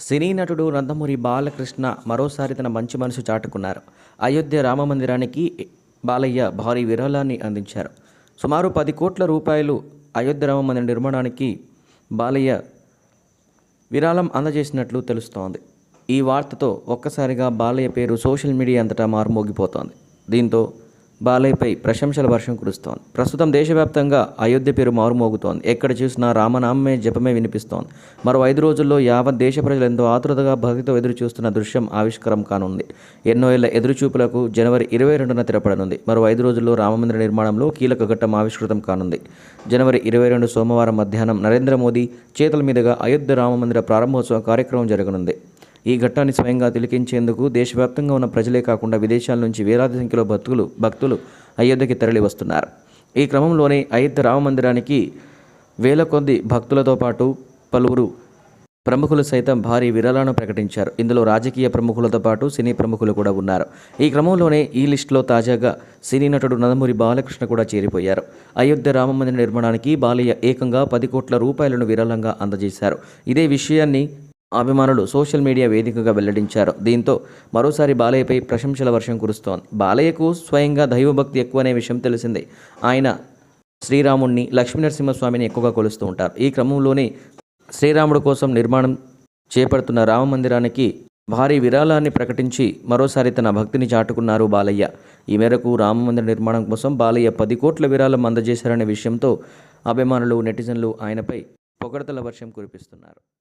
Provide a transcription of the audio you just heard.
సినీ నటుడు నందమూరి బాలకృష్ణ మరోసారి తన మంచి మనసు చాటుకున్నారు. అయోధ్య రామ మందిరానికి బాలయ్య భారీ విరాళాన్ని అందించారు. సుమారు పది కోట్ల రూపాయలు అయోధ్య రామమందిర నిర్మాణానికి బాలయ్య విరాళం అందజేసినట్లు తెలుస్తోంది. ఈ వార్తతో ఒక్కసారిగా బాలయ్య పేరు సోషల్ మీడియా అంతటా మారుమోగిపోతోంది. దీంతో బాలయ్యపై ప్రశంసల వర్షం కురుస్తోంది. ప్రస్తుతం దేశవ్యాప్తంగా అయోధ్య పేరు మారుమోగుతోంది. ఎక్కడ చూసినా రామనామమే జపమే వినిపిస్తోంది. మరో ఐదు రోజుల్లో యావత్ దేశ ప్రజలు ఎంతో ఆతృతగా భక్తితో ఎదురు చూస్తున్న దృశ్యం ఆవిష్కారం కానుంది. ఎన్నో ఏళ్ళ ఎదురుచూపులకు జనవరి ఇరవై రెండున తెరపడనుంది. మరో ఐదు రోజుల్లో రామమందిర నిర్మాణంలో కీలక ఘట్టం ఆవిష్కృతం కానుంది. జనవరి ఇరవై రెండు సోమవారం మధ్యాహ్నం నరేంద్ర మోదీ చేతుల మీదుగా అయోధ్య రామమందిర ప్రారంభోత్సవ కార్యక్రమం జరగనుంది. ఈ ఘట్టాన్ని స్వయంగా తిలకించేందుకు దేశవ్యాప్తంగా ఉన్న ప్రజలే కాకుండా విదేశాల నుంచి వేలాది సంఖ్యలో భక్తులు భక్తులు అయోధ్యకి తరలి వస్తున్నారు. ఈ క్రమంలోనే అయోధ్య రామ మందిరానికి వేల కొద్ది భక్తులతో పాటు పలువురు ప్రముఖులు సైతం భారీ విరాళాలను ప్రకటించారు. ఇందులో రాజకీయ ప్రముఖులతో పాటు సినీ ప్రముఖులు కూడా ఉన్నారు. ఈ క్రమంలోనే ఈ లిస్టులో తాజాగా సినీ నటుడు నందమూరి బాలకృష్ణ కూడా చేరిపోయారు. అయోధ్య రామమందిర నిర్మాణానికి బాలయ్య ఏకంగా పది కోట్ల రూపాయలను విరాళంగా అందజేశారు. ఇదే విషయాన్ని అభిమానులు సోషల్ మీడియా వేదికగా వెల్లడించారు. దీంతో మరోసారి బాలయ్యపై ప్రశంసల వర్షం కురుస్తోంది. బాలయ్యకు స్వయంగా దైవభక్తి ఎక్కువ అనే విషయం తెలిసిందే. ఆయన శ్రీరాముణ్ణి లక్ష్మీనరసింహస్వామిని ఎక్కువగా కొలుస్తూ ఉంటారు. ఈ క్రమంలోనే శ్రీరాముడు కోసం నిర్మాణం చేపడుతున్న రామ మందిరానికి భారీ విరాళాన్ని ప్రకటించి మరోసారి తన భక్తిని చాటుకున్నారు బాలయ్య. ఈ మేరకు రామమందిర నిర్మాణం కోసం బాలయ్య పది కోట్ల విరాళం అందజేశారనే విషయంతో అభిమానులు నెటిజన్లు ఆయనపై పొగడతల వర్షం కురిపిస్తున్నారు.